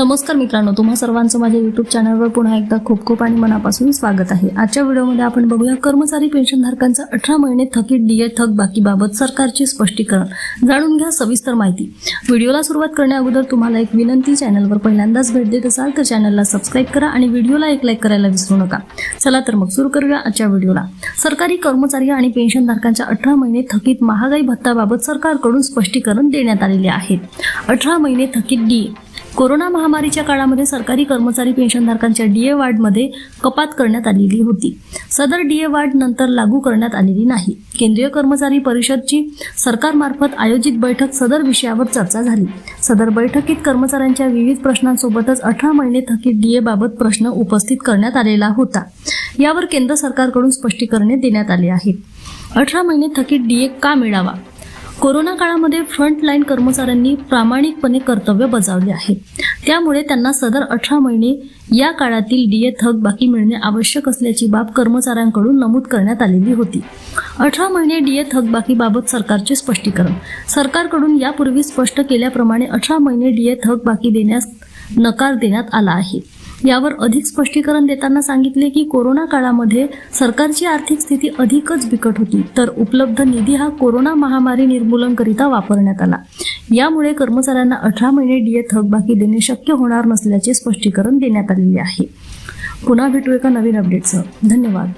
नमस्कार मित्रांनो तुम्हा सर्वांचं माझ्या युट्यूब चॅनलवर पुन्हा एकदा खूप खूप आणि मनापासून स्वागत आहे. आजच्या व्हिडिओमध्ये आपण बघूया कर्मचारी पेन्शनधारकांचा अठरा महिने थकीत डीए थक बाकीबाबत सरकारचे स्पष्टीकरण. जाणून घ्या सविस्तर माहिती. व्हिडिओला सुरुवात करण्या अगोदर तुम्हाला एक विनंती चॅनलवर पहिल्यांदाच भेट देत असाल तर चॅनलला सबस्क्राईब करा आणि व्हिडिओला एक लाईक करायला विसरू नका. चला तर मग सुरू करूया आजच्या व्हिडिओला. सरकारी कर्मचारी आणि पेन्शनधारकांच्या अठरा महिने थकीत महागाई भत्ताबाबत सरकारकडून स्पष्टीकरण देण्यात आलेले आहे. अठरा महिने थकीत डी कोरोना महामारीच्या काळामध्ये सरकारी कर्मचारी पेन्शनधारकांच्या डीए वाढमध्ये कपात करण्यात आलेली होती. सदर डीए वाढ नंतर लागू करण्यात आलेली नाही. केंद्रीय कर्मचारी परिषदची सरकारमार्फत आयोजित बैठक सदर विषयावर चर्चा झाली. सदर बैठकीत कर्मचाऱ्यांच्या विविध प्रश्नांसोबतच अठरा महिने थकीत डीए बाबत प्रश्न उपस्थित करण्यात आलेला होता. यावर केंद्र सरकारकडून स्पष्टीकरणे देण्यात आली आहेत. अठरा महिने थकीत डीए का मिळावा? कोरोना काळामध्ये फ्रंटलाईन कर्मचाऱ्यांनी प्रामाणिकपणे कर्तव्य बजावले आहे. त्यामुळे त्यांना सदर अठरा महिने या काळातील डीए थक बाकी मिळणे आवश्यक असल्याची बाब कर्मचाऱ्यांकडून नमूद करण्यात आलेली होती. अठरा महिने डीए थक बाकीबाबत सरकारचे स्पष्टीकरण. सरकारकडून यापूर्वी स्पष्ट केल्याप्रमाणे अठरा महिने डीए थक बाकी देण्यास नकार देण्यात आला आहे. यावर अधिक स्पष्टीकरण देताना सांगितले की कोरोना काळामध्ये सरकारची आर्थिक स्थिती अधिकच बिकट होती तर उपलब्ध निधी हा कोरोना महामारी निर्मूलनकरिता वापरण्यात आला. यामुळे कर्मचाऱ्यांना अठरा महिने डीए थकबाकी देणे शक्य होणार नसल्याचे स्पष्टीकरण देण्यात आलेले आहे. पुन्हा भेटू एका नवीन अपडेटसह धन्यवाद.